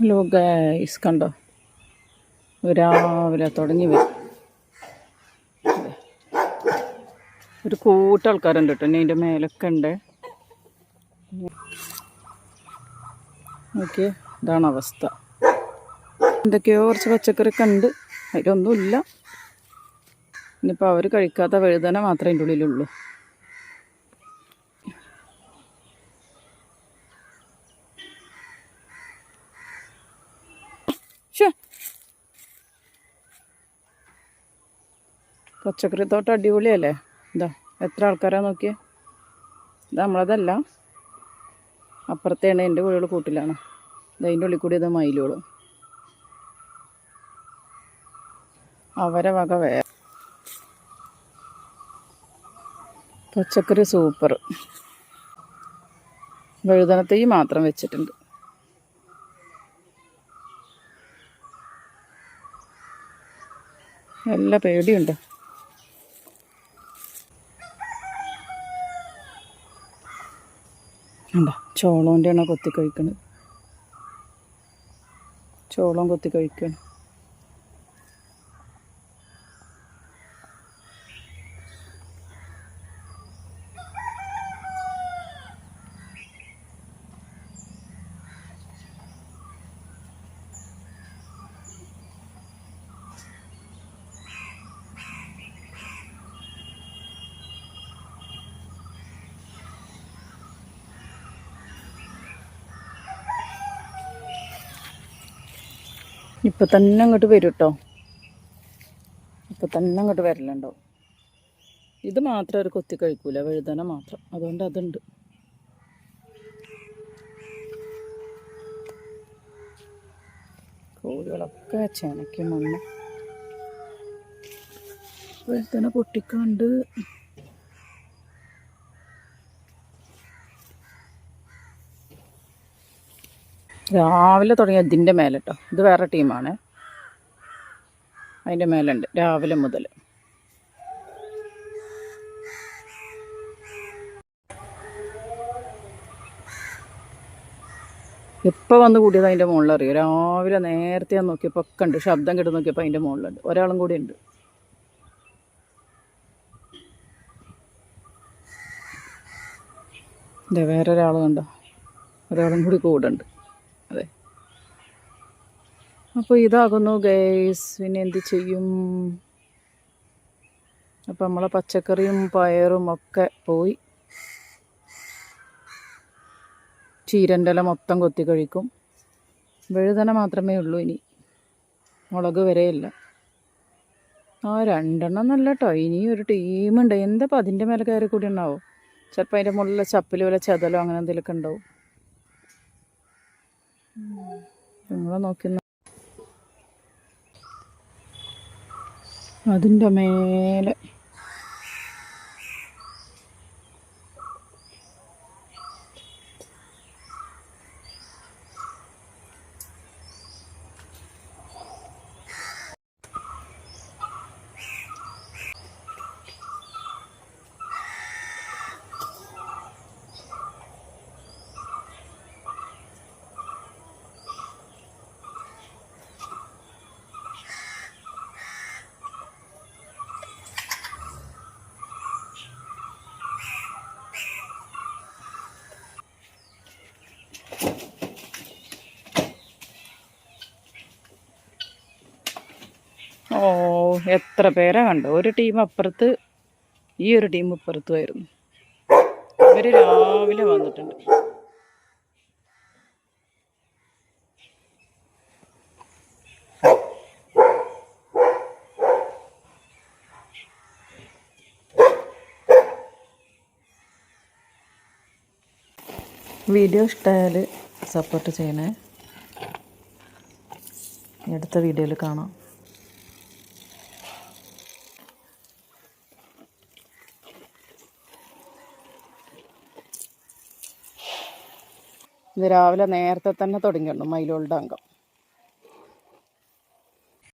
Hello guys കണ്ടോ? രാവിലെ തുടങ്ങി വരും. ഒരു കൂട്ട ആൾക്കാരുണ്ട് കേട്ടോ. അതിന്റെ മേലൊക്കെ ഉണ്ട്. ഓക്കെ ഇതാണ് അവസ്ഥ. എന്തൊക്കെയോ കുറച്ച് പച്ചക്കറിയൊക്കെ ഉണ്ട്. അതിലൊന്നുമില്ല. ഇനിയിപ്പോൾ അവർ കഴിക്കാത്ത വഴുതന മാത്രമേ അതിന്റെ ഉള്ളിലുള്ളൂ. പച്ചക്കറി തോട്ടം അടിപൊളിയല്ലേ? ഇതാ എത്ര ആൾക്കാരാ നോക്കിയേ? ഇത് നമ്മളതല്ല അപ്പുറത്തെയാണ് എന്റെ വീടുകൾ കൂട്ടിലാണ്. അതിന്റെ ഉള്ളിൽ കൂടി ഇത് മയിലുകൾ. അവരെ വക വേറെ പച്ചക്കറി സൂപ്പർ. വഴുതനത്തൈ മാത്രം വെച്ചിട്ടുണ്ട്. നല്ല പേടിയുണ്ട്. ഉണ്ടോ? ചോളോന്റെയാണ് കൊത്തി കഴിക്കുന്നത് ചോളം കൊത്തി കഴിക്കണം. ഇപ്പം തന്നെ അങ്ങോട്ട് വരും കേട്ടോ ഇപ്പം തന്നെ അങ്ങോട്ട് വരലുണ്ടാവും ഇത് മാത്രം അവർ കൊത്തി കഴിക്കൂല വഴുതന മാത്രം. അതുകൊണ്ട് അതുണ്ട്. കോഴികളൊക്കെ ചെനയ്ക്ക് മണ്ണ്. വഴുതന പൊട്ടിക്കാണ്ട് രാവിലെ തുടങ്ങിയ ഇതിന്റെ മേലെ കേട്ടോ ഇത് വേറെ ടീമാണ്. അതിന്റെ മേലുണ്ട് രാവിലെ മുതൽ. എപ്പോൾ വന്ന് കൂടിയത് അതിന്റെ മുകളിൽ അറിയും രാവിലെ നേരത്തെ ഞാൻ നോക്കിയപ്പോൾ ഒക്കെ ഉണ്ട്. ശബ്ദം കേട്ട് നോക്കിയപ്പോൾ അതിന്റെ മുകളിലുണ്ട്. ഒരാളും കൂടി ഉണ്ട്. ഇതെ വേറെ ഒരാൾ കണ്ടോ? ഒരാളും കൂടി കൂടുണ്ട് അപ്പോൾ ഇതാകുന്നു ഗൈസ് പിന്നെ എന്ത് ചെയ്യും? അപ്പം നമ്മളെ പച്ചക്കറിയും പയറും ഒക്കെ പോയി. ചീരന്റെ ഇല മൊത്തം കൊത്തി കഴിക്കും. വെഴുതന മാത്രമേ ഉള്ളൂ ഇനി. മുളക് വരെയില്ല. ആ രണ്ടെണ്ണം നല്ല കേട്ടോ ഇനി ഒരു ടീമുണ്ട് എന്താ അതിന്റെ മേലെ കയറി കൂടി ഉണ്ടാവും ചിലപ്പോൾ അതിന്റെ മുകളിലെ ചപ്പിൽ വല്ല ചെതലോ അങ്ങനെ എന്തെങ്കിലുമൊക്കെ ഉണ്ടാവും. നിങ്ങളെ നോക്കുന്ന അതിന്റെ മേലെ ഓ എത്ര പേരാ കണ്ടു? ഒരു ടീം അപ്പുറത്ത് ഈ ഒരു ടീം ഇപ്പുറത്തുമായിരുന്നു ഇവർ രാവിലെ വന്നിട്ടുണ്ട്. വീഡിയോ ഇഷ്ടമായാൽ സപ്പോർട്ട് ചെയ്യണേ. അടുത്ത വീഡിയോയിൽ കാണാം. ഇത് രാവിലെ നേരത്തെ തന്നെ തുടങ്ങിയിട്ടുണ്ട് മയിലുകളുടെ അംഗം.